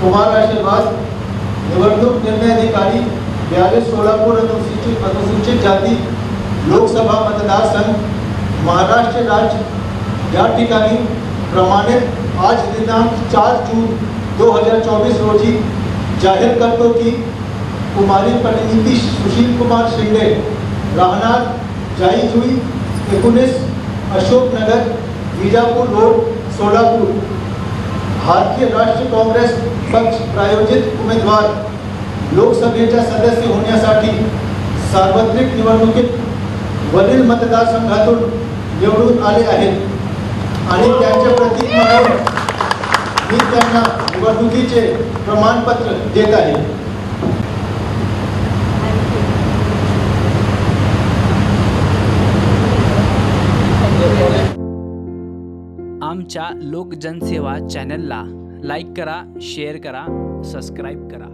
कुमार आशीर्वाद निवडणूक निर्णय अधिकारी, ब्यालीस सोलापूर अनुसूचित अनुसूचित जाती लोकसभा मतदारसंघ महाराष्ट्र राज्य। या प्रमाणित आज दिनांक चार जून 2024 रोजी जाहीर करतो की कुमारी परिणिती सुशील कुमार शिंदे, राहणार जाईजुई एकोणीस अशोकनगर विजापूर रोड, सोलापूर। भारतीय राष्ट्रीय काँग्रेस पक्ष प्रायोजित उमेदवार लोकसभेच्या सदस्य होण्यासाठी सार्वत्रिक निवडणुकीत वरील मतदारसंघातून निवडून आले आहेत. आणि त्यांचे प्रतीक म्हणून मी त्यांना निवडणुकीचे प्रमाणपत्र देत आहे. आमच्या लोकजनसेवा चॅनलला लाईक करा शेयर करा सब्सक्राइब करा।